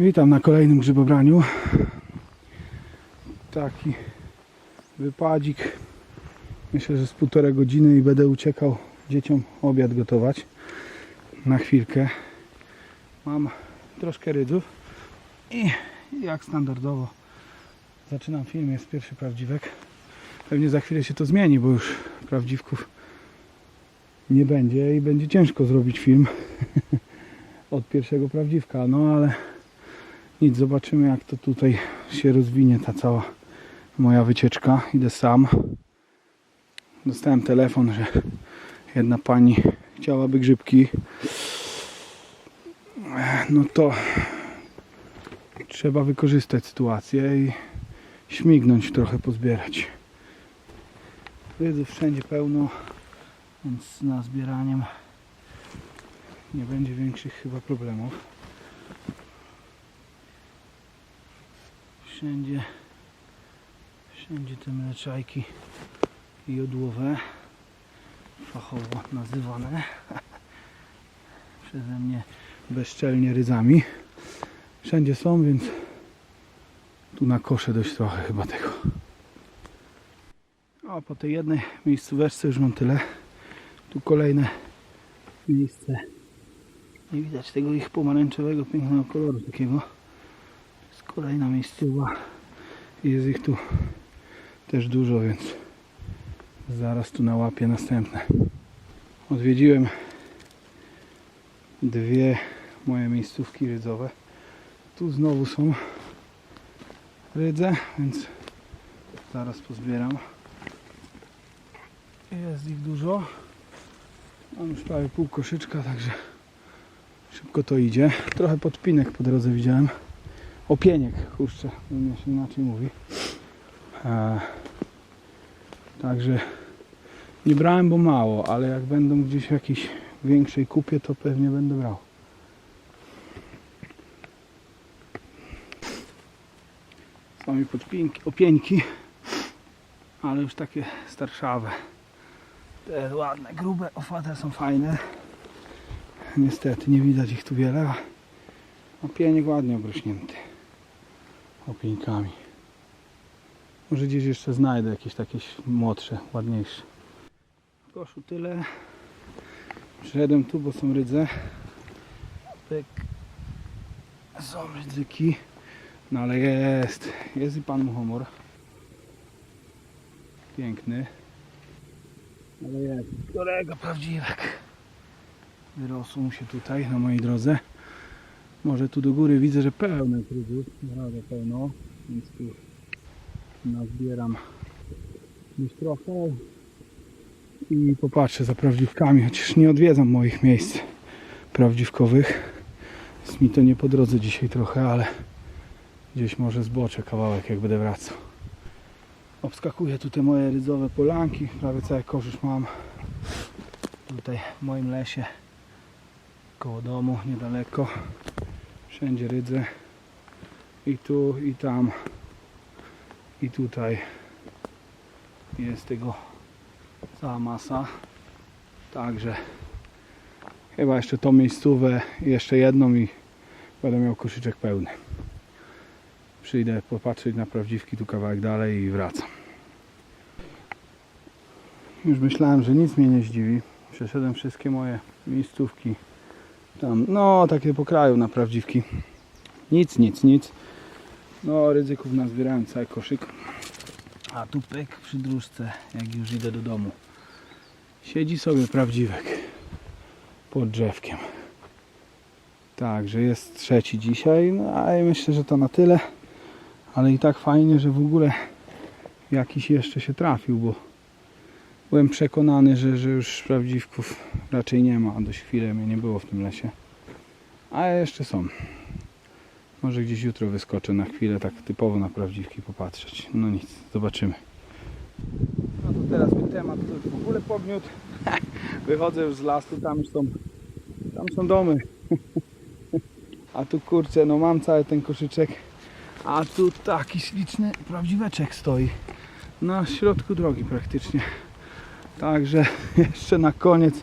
Witam na kolejnym grzybobraniu. Taki wypadzik. Myślę, że z półtorej godziny i będę uciekał dzieciom obiad gotować. Na chwilkę. Mam troszkę rydzów i jak standardowo zaczynam film. Jest pierwszy prawdziwek. Pewnie za chwilę się to zmieni, bo już prawdziwków nie będzie i będzie ciężko zrobić film od pierwszego prawdziwka. No ale nic, zobaczymy jak to tutaj się rozwinie ta cała moja wycieczka. Idę sam. Dostałem telefon, że jedna pani chciałaby grzybki. No to trzeba wykorzystać sytuację i śmignąć trochę pozbierać. Rydzów wszędzie pełno, więc na zbieraniem nie będzie większych chyba problemów. Wszędzie, wszędzie te mleczajki jodłowe, fachowo nazywane przeze mnie bezczelnie rydzami. Wszędzie są, więc tu na kosze dość trochę chyba tego. O, po tej jednej miejscóweczce już mam tyle. Tu kolejne miejsce. Nie widać tego ich pomarańczowego, pięknego koloru takiego. Jest kolejna miejscowa. Jest ich tu też dużo, więc zaraz tu nałapię następne. Odwiedziłem dwie moje miejscówki rydzowe. Tu znowu są rydze, więc zaraz pozbieram. Jest ich dużo. Mam już prawie pół koszyczka, także szybko to idzie. Trochę podpinek po drodze widziałem. Opieniek, kurczę, mnie się inaczej mówi. E, także nie brałem, bo mało, ale jak będą gdzieś w jakiejś większej kupie, to pewnie będę brał. Są mi podpinki, opieńki, ale już takie starszawe. Te ładne, grube, owate są fajne. Niestety nie widać ich tu wiele, a opieniek ładnie obrośnięty opieńkami. Może gdzieś jeszcze znajdę jakieś takie młodsze, ładniejsze. Koszu tyle. Przyszedłem tu, bo są rydze. Pyk. Są rydzyki. No ale jest. Jest i pan muchomor. Piękny. Ale jest. Kolega prawdziwek. Wyrosł mu się tutaj na mojej drodze. Może tu do góry widzę, że pełne rydów. Naprawdę pełno. Więc tu nazbieram gdzieś trochę i popatrzę za prawdziwkami, chociaż nie odwiedzam moich miejsc prawdziwkowych. Jest mi to nie po drodze dzisiaj trochę, ale gdzieś może zboczę kawałek, jak będę wracał. Obskakuję tutaj moje rydzowe polanki, prawie cały kosz mam. Tutaj w moim lesie, koło domu, niedaleko. Wszędzie rydze. I tu, i tam, i tutaj jest tego cała masa. Także chyba jeszcze tą miejscówę, jeszcze jedną i będę miał koszyczek pełny. Przyjdę popatrzeć na prawdziwki tu kawałek dalej i wracam. Już myślałem, że nic mnie nie zdziwi. Przeszedłem wszystkie moje miejscówki tam, no takie po kraju na prawdziwki. Nic, nic, nic. No ryzyków nazbierałem cały koszyk. A tu pyk przy dróżce, jak już idę do domu. Siedzi sobie prawdziwek pod drzewkiem. Także jest trzeci dzisiaj, no a ja myślę, że to na tyle. Ale i tak fajnie, że w ogóle jakiś jeszcze się trafił, bo byłem przekonany, że, że już prawdziwków raczej nie ma. Dość chwilę mnie nie było w tym lesie. A jeszcze są. Może gdzieś jutro wyskoczę na chwilę tak typowo na prawdziwki popatrzeć. No nic, zobaczymy. No to teraz mi temat to w ogóle pogniótł. Wychodzę już z lasu, tam już są, tam są domy. A tu kurczę, no mam cały ten koszyczek. A tu taki śliczny prawdziweczek stoi. Na środku drogi praktycznie. Także jeszcze na koniec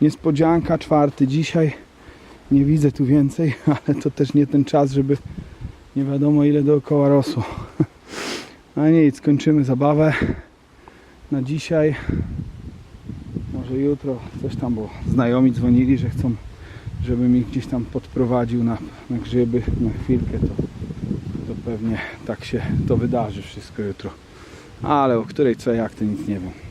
niespodzianka, czwarty dzisiaj. Nie widzę tu więcej, ale to też nie ten czas, żeby nie wiadomo ile dookoła rosło. A nic, kończymy zabawę na dzisiaj. Może jutro coś tam, bo znajomi dzwonili, że chcą, żebym ich gdzieś tam podprowadził na, na grzyby na chwilkę, to, to pewnie tak się to wydarzy wszystko jutro. Ale o której co jak to nic nie wiem.